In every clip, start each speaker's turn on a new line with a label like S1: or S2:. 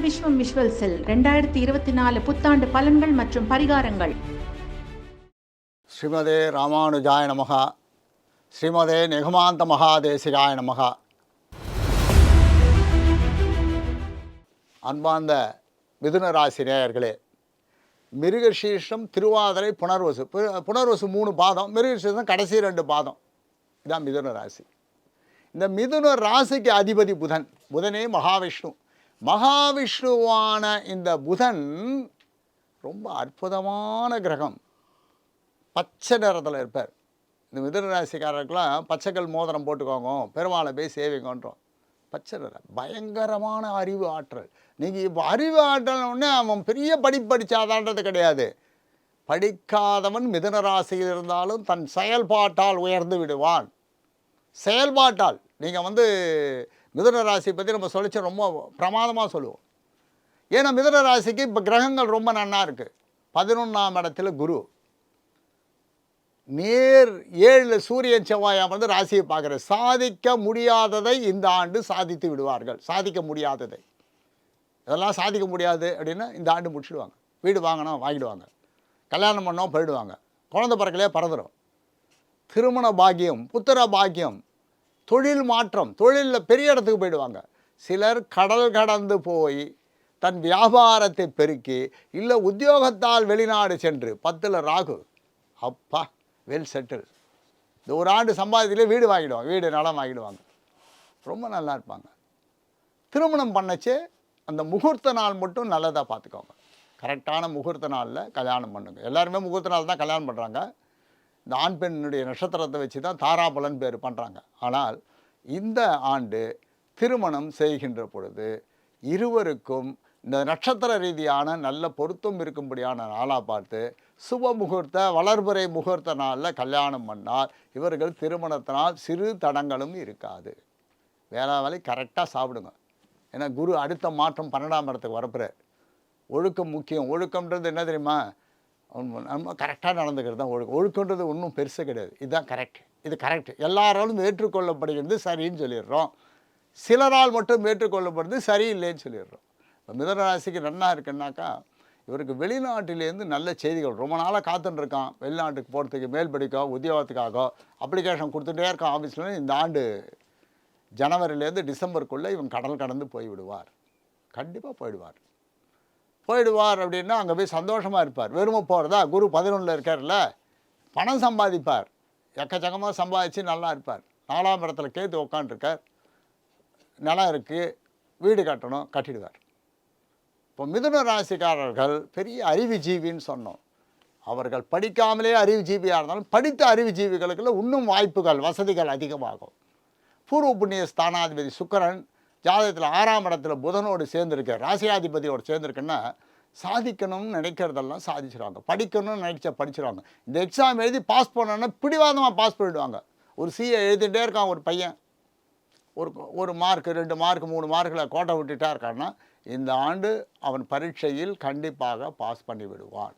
S1: விஸ்வம் visual செல் ரெண்டாயிரத்தி இருபத்தி நாலு புத்தாண்டு பலன்கள் மற்றும் பரிகாரங்கள்.
S2: ஸ்ரீமதே ராமானுஜாய நமகா ஸ்ரீமதே நெகுமாந்த மகாதேசிகாய நமகா. அன்பார்ந்த மிதுன ராசி நேயர்களே மிருகசீர்ஷம் திருவாதிரை புனர்வசு. பு- புனர்வசு மூணு பாதம் மிருகசீர்ஷம் கடைசி ரெண்டு பாதம். இதான் மிதுன ராசி. இந்த மிதுன ராசிக்கு அதிபதி புதன். புதனே மகாவிஷ்ணு. மகாவிஷ்ணுவான இந்த புதன் ரொம்ப அற்புதமான கிரகம். பச்சை நிறத்தில் இருப்பார். இந்த மிதுன ராசிக்காரருக்கெல்லாம் பச்சைக்கல் மோதிரம் போட்டுக்கோங்க பெருமாளை போய் சேவிங்கன்றோம். பச்சை நிறம் பயங்கரமான அறிவு ஆற்றல். நீங்கள் இப்போ அறிவு ஆற்றல் அவன் பெரிய படிப்படிச்சாதான்றது கிடையாது. படிக்காதவன் மிதுன ராசியில் இருந்தாலும் தன் செயல்பாட்டால் உயர்ந்து விடுவான். செயல்பாட்டால் நீங்கள் வந்து மிதுன ராசியை பற்றி நம்ம சொல்லிச்சு ரொம்ப பிரமாதமாக சொல்லுவோம். ஏன்னா மிதுன ராசிக்கு இப்போ கிரகங்கள் ரொம்ப நன்னா இருக்குது பதினொன்றாம் இடத்துல குரு. நேர் ஏழில் சூரியன் செவ்வாய் அமர்ந்து ராசியை பார்க்குற. சாதிக்க முடியாததை இந்த ஆண்டு சாதித்து விடுவார்கள். சாதிக்க முடியாததை. இதெல்லாம் சாதிக்க முடியாது அப்படின்னா இந்த ஆண்டு முடிச்சிடுவாங்க. வீடு வாங்கினா வாங்கிடுவாங்க. கல்யாணம் பண்ணோம் போயிடுவாங்க. குழந்த பிறக்கலையே பறந்துடும் திருமண பாக்கியம் புத்திர பாக்கியம் தொழில் மாற்றம் தொழிலில் பெரிய இடத்துக்கு போயிடுவாங்க. சிலர் கடல் கடந்து போய் தன் வியாபாரத்தை பெருக்கி இல்லை உத்தியோகத்தால் வெளிநாடு சென்று பத்தில் ராகு அப்பா வெல் செட்டில் இந்த ஒரு ஆண்டு சம்பாதத்திலே வீடு வாங்கிடுவாங்க வீடு நிலம் வாங்கிடுவாங்க. ரொம்ப நல்லா இருப்பாங்க. திருமணம் பண்ணச்சே அந்த முகூர்த்த நாள் மட்டும் நல்லதாக பார்த்துக்கோங்க. கரெக்டான முகூர்த்த நாளில் கல்யாணம் பண்ணுங்கள் எல்லாருமே முகூர்த்த நாள் தான் கல்யாணம் பண்ணுறாங்க இந்த ஆண் பெண்ணுடைய நட்சத்திரத்தை வச்சு தான் தாராபலன் பேர் பண்ணுறாங்க ஆனால் இந்த ஆண்டு திருமணம் செய்கின்ற பொழுது இருவருக்கும் இந்த நட்சத்திர ரீதியான நல்ல பொருத்தம் இருக்கும்படியான நாளாக பார்த்து சுப முகூர்த்த வளர்புரை முகூர்த்த நாளில் கல்யாணம் பண்ணால் இவர்கள் திருமணத்தினால் சிறு தடங்களும் இருக்காது. வேலை வேலை கரெக்டாக சாப்பிடுங்க. ஏன்னா குரு அடுத்த மாற்றம் பன்னெண்டாம் இடத்துக்கு வரப்புற ஒழுக்கம் முக்கியம். ஒழுக்கம்ன்றது என்ன தெரியுமா? அவன் நம்ம கரெக்டாக நடந்துக்கிறது தான் ஒழுக்கம். ஒழுக்கன்றது ஒன்றும் பெருசாக கிடையாது. இதுதான் கரெக்ட் இது கரெக்ட் எல்லாராலும் ஏற்றுக்கொள்ளப்படுகிறது சரின்னு சொல்லிடுறோம். சிலரால் மட்டும் ஏற்றுக்கொள்ளப்படுறது சரியில்லைன்னு சொல்லிடுறோம். இப்போ மிதனராசிக்கு நன்னா இருக்குன்னாக்கா இவருக்கு வெளிநாட்டிலேருந்து நல்ல செய்திகள். ரொம்ப நாளாக காத்துட்டுருக்கான் வெளிநாட்டுக்கு போகிறதுக்கு மேல் படிக்கோ உத்தியோகத்துக்காக அப்ளிகேஷன் கொடுத்துட்டே இருக்கான் ஆஃபீஸில் இந்த ஆண்டு ஜனவரிலேருந்து டிசம்பருக்குள்ளே இவன் கடல் கடந்து போய் விடுவார் கண்டிப்பாக போயிடுவார் போயிடுவார் அப்படின்னா அங்கே போய் சந்தோஷமாக இருப்பார். வெறுமை போகிறதா குரு பதினொன்றில் இருக்கார்ல பணம் சம்பாதிப்பார். எக்கச்சக்கமாக சம்பாதிச்சு நல்லா இருப்பார். நாலாம் இடத்துல கேத்து உக்காண்டிருக்கார். நிலம் இருக்குது வீடு கட்டணும். கட்டிடுவார். இப்போ மிதுன ராசிக்காரர்கள் பெரிய அறிவுஜீவின்னு சொன்னோம். அவர்கள் படிக்காமலே அறிவுஜீவியாக இருந்தாலும் படித்த அறிவுஜீவிகளுக்குள்ள இன்னும் வாய்ப்புகள் வசதிகள் அதிகமாகும். பூர்வ புண்ணிய ஸ்தானாதிபதி சுக்கரன் ஜாதகத்தில் ஆறாம் இடத்துல புதனோடு சேர்ந்துருக்க ராசியாதிபதியோடு சேர்ந்துருக்குன்னா சாதிக்கணும்னு நினைக்கிறதெல்லாம் சாதிச்சிருவாங்க. படிக்கணும்னு நினைச்சா படிச்சிருவாங்க. இந்த எக்ஸாம் எழுதி பாஸ் பண்ணோன்னா பிடிவாதமாக பாஸ் பண்ணிடுவாங்க. ஒரு சிஏ எழுதிட்டே இருக்கான் ஒரு பையன். ஒரு ஒரு மார்க் ரெண்டு மார்க் மூணு மார்க்கில் கோட்டை விட்டுட்டா இருக்கான்னா இந்த ஆண்டு அவன் பரீட்சையில் கண்டிப்பாக பாஸ் பண்ணி விடுவான்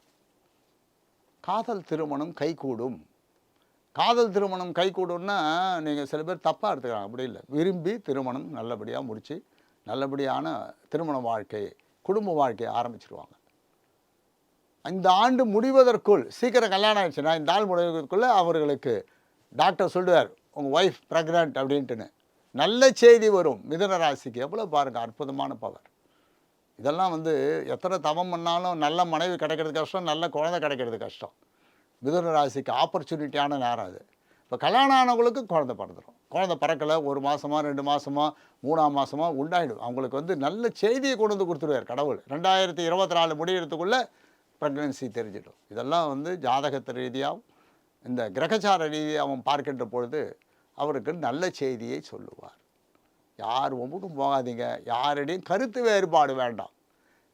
S2: காதல் திருமணம் கைகூடும். காதல் திருமணம் கைகூடும்னா நீங்கள் சில பேர் தப்பாக எடுத்துக்கிறாங்க. அப்படி இல்லை. விரும்பி திருமணம் நல்லபடியாக முடித்து நல்லபடியான திருமண வாழ்க்கை குடும்ப வாழ்க்கையை ஆரம்பிச்சிருவாங்க. இந்த ஆண்டு முடிவதற்குள் சீக்கிரம் கல்யாணம் ஆயிடுச்சுன்னா இந்த ஆள் முடிவதற்குள்ளே அவர்களுக்கு டாக்டர் சொல்லுவார் உங்கள் ஒய்ஃப் ப்ரெக்னென்ட் அப்படின்ட்டுன்னு. நல்ல செய்தி வரும். மிதன ராசிக்கு. எவ்வளோ பாருங்கள் அற்புதமான பவர் இதெல்லாம் வந்து எத்தனை தவம் பண்ணாலும் நல்ல மனைவி கிடைக்கிறது கஷ்டம் நல்ல குழந்தை கிடைக்கிறது கஷ்டம். மிதுன ராசிக்கு ஆப்பர்ச்சுனிட்டியான நேரம் அது. இப்போ கல்யாணம் ஆனவங்களுக்கு குழந்தை பிறந்துடும் குழந்தை பிறக்கலை ஒரு மாதமா ரெண்டு மாதமா மூணாம் மாதமாக உண்டாயிடும். அவங்களுக்கு வந்து நல்ல செய்தியை கொண்டு வந்து கொடுத்துருவார் கடவுள். ரெண்டாயிரத்தி இருபத்தி நாலு முடியறதுக்குள்ளே ப்ரெக்னென்சி தெரிஞ்சிடும். இதெல்லாம் வந்து ஜாதகத்து ரீதியாகவும் இந்த கிரகச்சார ரீதியாகவும் பார்க்கின்ற பொழுது அவருக்கு நல்ல செய்தியை சொல்லுவார். யார் ஒம்புக்கும் போகாதீங்க. யாரிடையும் கருத்து வேறுபாடு வேண்டாம்.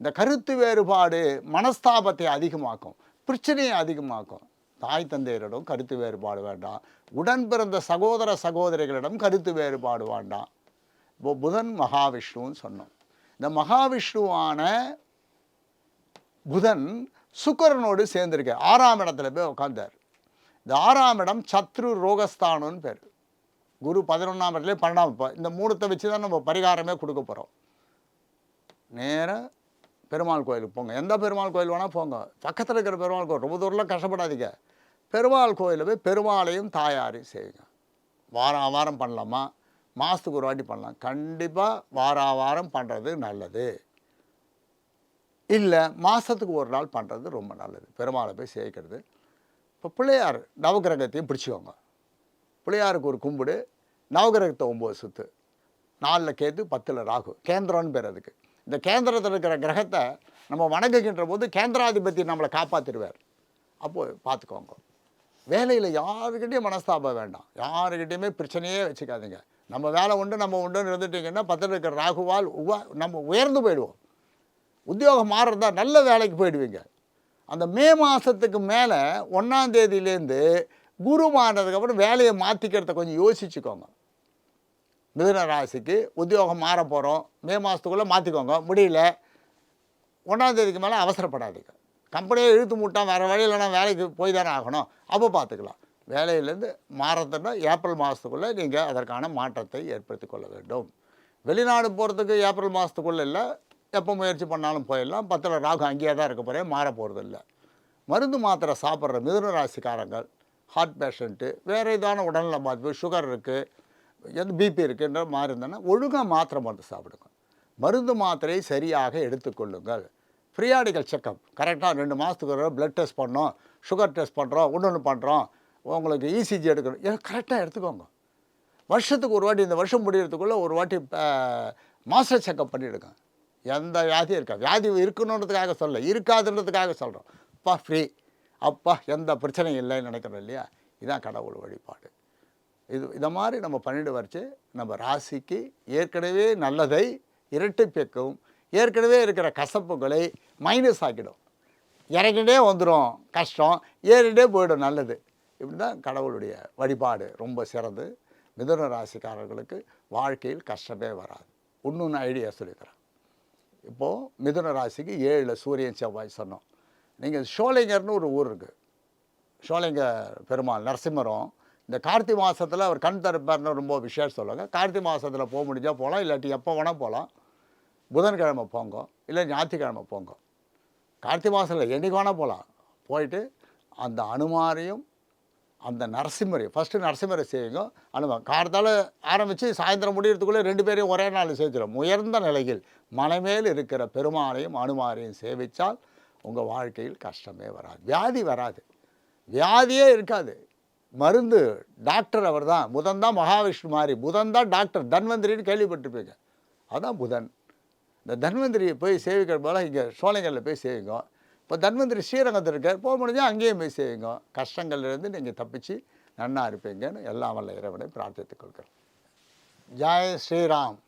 S2: இந்த கருத்து வேறுபாடு மனஸ்தாபத்தை அதிகமாக்கும். பிரச்சனையை அதிகமாக்கும். தாய் தந்தையரிடம் கருத்து வேறுபாடு வேண்டாம். உடன் பிறந்த சகோதர சகோதரிகளிடம் கருத்து வேறுபாடு வேண்டாம். இப்போ புதன் மகாவிஷ்ணுன்னு சொன்னோம். இந்த மகாவிஷ்ணுவான புதன் சுக்கரனோடு சேர்ந்திருக்க ஆறாம் இடத்துல போய் உட்காந்தார் இந்த ஆறாம் இடம் சத்ரு ரோகஸ்தானம்னு பேர். குரு பதினொன்றாம் இடத்துல பன்னெண்டாம் இப்போ இந்த மூணுத்தை வச்சு தான் நம்ம பரிகாரமே கொடுக்க போகிறோம் நேராக பெருமாள் கோயிலுக்கு போங்க. எந்த பெருமாள் கோயில் வேணால் போங்க. பக்கத்தில் இருக்கிற பெருமாள் கோயில் ரொம்ப தூரம்லாம் கஷ்டப்படாதீங்க. பெருமாள் கோயிலில் போய் பெருமாளையும் தாயாரையும் செய்யுங்க. வாரம் வாரம் பண்ணலாமா? மாதத்துக்கு ஒரு வாட்டி பண்ணலாம். கண்டிப்பாக வார வாரம் பண்ணுறது நல்லது. இல்லை மாதத்துக்கு ஒரு நாள் பண்ணுறது ரொம்ப நல்லது. பெருமாளை போய் சேர்க்கிறது இப்போ பிள்ளையார் நவகிரகத்தையும் பிடிச்சிக்கோங்க. பிள்ளையாருக்கு ஒரு கும்பிடு. நவகிரகத்தை ஒம்பது சுற்று நாலில் கேத்து பத்தில் ராகு. கேந்திரம்னு பேர் அதுக்கு. இந்த கேந்திரத்தில் இருக்கிற கிரகத்தை நம்ம வணங்குகின்ற போது கேந்திராதிபதி நம்மளை காப்பாற்றிடுவார் அப்போது பார்த்துக்கோங்க. வேலையில் யாருக்கிட்டேயும் மனஸ்தாபம் வேண்டாம். யாருக்கிட்டேயுமே பிரச்சனையே வச்சுக்காதீங்க. நம்ம வேலை உண்டு நம்ம உண்டுன்னு இருந்துட்டிங்கன்னா பத்திரம் இருக்கிற ராகுவால் உவ நம்ம உயர்ந்து போயிடுவோம். உத்தியோகம் மாறுறதா நல்ல வேலைக்கு போயிடுவீங்க. அந்த மே மாதத்துக்கு மேலே ஒன்றாந்தேதியிலேருந்து குரு மாறினதுக்கப்புறம் வேலையை மாற்றிக்கிறத கொஞ்சம் யோசிச்சுக்கோங்க. மிதுன ராசிக்கு உத்தியோகம் மாற போகிறோம் மே மாதத்துக்குள்ளே மாற்றிக்கோங்க முடியல. ஒன்றாந்தேதிக்கு மேலே அவசரப்படாதீங்க. கம்பெனியை இழுத்து மூட்டான் வேறு வழியில் நான் வேலைக்கு போய் தானே ஆகணும். அப்போ பார்த்துக்கலாம் வேலையிலேருந்து மாறத்துன்னா ஏப்ரல் மாதத்துக்குள்ளே நீங்கள் அதற்கான மாற்றத்தை ஏற்படுத்தி கொள்ள வேண்டும். வெளிநாடு போகிறதுக்கு ஏப்ரல் மாதத்துக்குள்ளே இல்லை. எப்போ முயற்சி பண்ணாலும் போயிடலாம். பத்தில் ராகு அங்கேயே தான் இருக்க போகிறேன் மாற போகிறது இல்லை. மருந்து மாத்திரை சாப்பிட்ற மிதுன ராசிக்காரங்கள் ஹார்ட் பேஷண்ட்டு வேறு இதான உடல்நல பாதிப்பு சுகர் இருக்குது எந்த பிபி இருக்குன்ற மாதிரி இருந்தோன்னா ஒழுங்காக மாத்திரை மருந்து சாப்பிடுங்க. மருந்து மாத்திரையை சரியாக எடுத்துக்கொள்ளுங்கள் ஃப்ரீயாடிக்கல் செக்கப் கரெக்டாக ரெண்டு மாதத்துக்கு ஒரு ப்ளட் டெஸ்ட் பண்ணோம் சுகர் டெஸ்ட் பண்ணுறோம் ஒன்று ஒன்று பண்ணுறோம் உங்களுக்கு இசிஜி எடுக்கணும். கரெக்டாக எடுத்துக்கோங்க. வருஷத்துக்கு ஒரு வாட்டி இந்த வருஷம் முடியறதுக்குள்ளே ஒரு வாட்டி மாஸ்டர் செக்கப் பண்ணிவிடுங்க எந்த வியாதியும் இருக்கா வியாதி இருக்கணுன்றதுக்காக சொல்ல இருக்காதுன்றதுக்காக சொல்கிறோம் அப்பா ஃப்ரீ அப்பா எந்த பிரச்சனையும் இல்லைன்னு நினைக்கிறோம் இல்லையா? இதுதான் கடவுள் வழிபாடு. இது இதை மாதிரி நம்ம பன்னெண்டு வரைச்சு நம்ம ராசிக்கு ஏற்கனவே நல்லதை இரட்டிப்பிக்கும் ஏற்கனவே இருக்கிற கசப்புகளை மைனஸ் ஆக்கிடும். இறங்கிட்டே வந்துடும் கஷ்டம் ஏறிட்டே போயிடும் நல்லது. இப்படி தான் கடவுளுடைய வழிபாடு ரொம்ப சிறந்து மிதுன ராசிக்காரர்களுக்கு வாழ்க்கையில் கஷ்டமே வராது. இன்னொன்று ஐடியா சொல்லிக்கிறேன் இப்போது மிதுன ராசிக்கு ஏழில் சூரியன் செவ்வாய் சொன்னோம். நீங்கள் ஷோலிங்கர்னு ஒரு ஊர் இருக்குது சோலைங்க பெருமாள் நரசிம்மரம் இந்த கார்த்தி மாதத்தில் அவர் கண் திறப்பார்னு ரொம்ப விசேஷம் சொல்லுவாங்க. கார்த்தி மாதத்தில் போக முடிஞ்சால் போகலாம் இல்லாட்டி எப்போ வேணால் போகலாம் புதன்கிழமை போங்க இல்லை ஞாயிற்றுக்கிழமை போங்க. கார்த்தி மாதத்தில் என்றைக்கு வேணால் போகலாம் போயிட்டு அந்த அனுமாரையும் அந்த நரசிம்மரையும் ஃபஸ்ட்டு நரசிம்மரை செய்யுங்க. அனுமா கார்த்தால ஆரம்பித்து சாயந்தரம் முடியறதுக்குள்ளே ரெண்டு பேரையும் ஒரே நாள் சேர்த்துடும் உயர்ந்த நிலையில் மலைமேல் இருக்கிற பெருமாளையும் அனுமாரையும் சேவித்தால் உங்கள் வாழ்க்கையில் கஷ்டமே வராது. வியாதி வராது. வியாதியே இருக்காது. மருந்து டாக்டர் அவர் தான் புதன் தான் மகாவிஷ்ணு மாதிரி. புதன் தான் டாக்டர். தன்வந்திரின்னு கேள்விப்பட்டிருப்பீங்க. அதான் புதன். இந்த தன்வந்திரியை போய் சேவிக்கிற போல் இங்கே சோழங்களில் போய் சேவிங்க. இப்போ தன்வந்திரி ஸ்ரீரங்கத்தில் இருக்கார். போக முடிஞ்சால் அங்கேயும் போய் சேவிங்க. கஷ்டங்கள்லேருந்து நீங்கள் தப்பிச்சு நன்னா இருப்பீங்கன்னு எல்லாம் வல்ல இறைவனை பிரார்த்தித்துக் கொள்கிறேன் ஜாய் ஸ்ரீராம்.